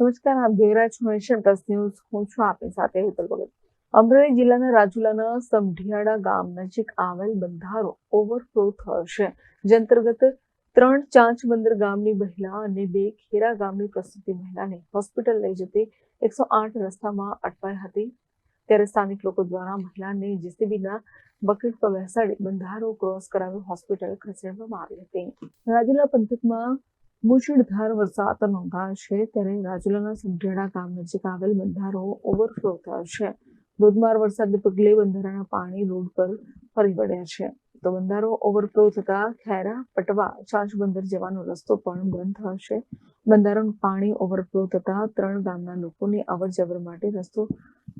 નમસ્કાર, આપ જોઈ રહ્યા છો એશિયન પ્લસ ન્યૂઝ. હું છું આપની સાથે હેતલ ભગત. અમરેલી જિલ્લાના રાજુલાના સમઢિયાળા ગામ નજીક આવેલ બંધારો ઓવરફ્લો થયો છે, જે અંતર્ગત ત્રણ ચાંચ બંદર ગામની મહિલા અને બે ખેરા ગામની પ્રસૂતિ મહિલાને હોસ્પિટલ લઈ જતી એકસો આઠ રસ્તામાં અટવાઈ હતી. ત્યારે સ્થાનિક લોકો દ્વારા મહિલાને જેસીબીના બકેટ પર બેસાડી બંધારો ક્રોસ કરાવી હોસ્પિટલ ખસેડવામાં આવી હતી. રાજુલા પંથકમાં મુશળધાર વરસાદ નોંધાયો છે, ત્યારે રાજુલાના સંઢેડા ગામ નજીક આવેલ બંધારો ઓવરફ્લો થયો છે. ધોધમાર વરસાદને પગલે બંધારાના પાણી રોડ પર ફરી વળ્યા છે. તો બંધારો ઓવરફ્લો થતા ખેરા, પટવા ચાંચ બંદર જવાનો રસ્તો પણ બંધ થશે બંધારણ પાણી ઓવરફ્લો થતા ત્રણ ગામના લોકોની અવર જવર માટે રસ્તો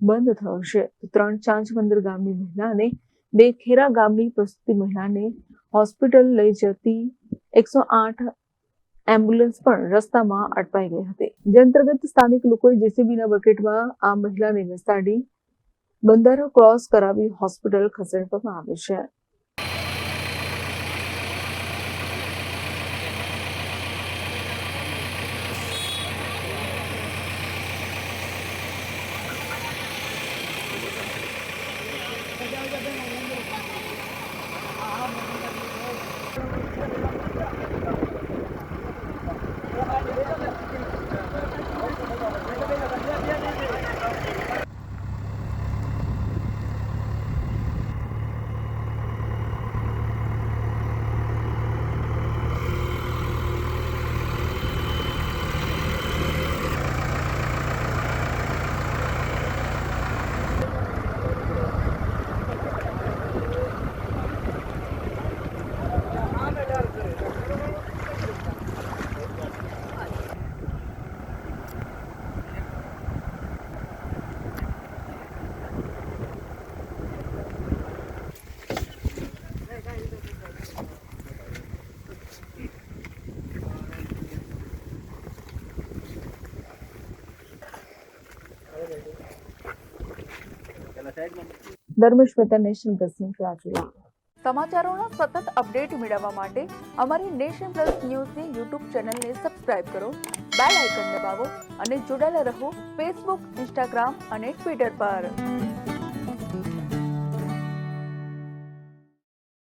બંધ થયો છે. ત્રણ ચાંચ બંદર ગામની મહિલાને, બે ખેરા ગામની પ્રસૂતિ મહિલાને હોસ્પિટલ લઈ જતી એકસો આઠ એમ્બ્યુલન્સ પણ રસ્તામાં અટવાઈ ગઈ હતી. જે અંતર્ગત સ્થાનિક લોકોએ જેસીબીના બકેટમાં આ મહિલાને બેસાડી બંધારો ક્રોસ કરાવી હોસ્પિટલ ખસેડવામાં આવી છે. ધર્મેશ નેશન પ્રેસિડેન્ટ રાજુલા સમાચારોના સતત અપડેટ મેળવવા માટે અમારી નેશન પ્લસ ન્યૂઝની યુટ્યુબ ચેનલને સબસ્ક્રાઇબ કરો બેલ આઇકન દબાવો અને જોડાયેલા રહો ફેસબુક ઇન્સ્ટાગ્રામ અને ટ્વિટર પર.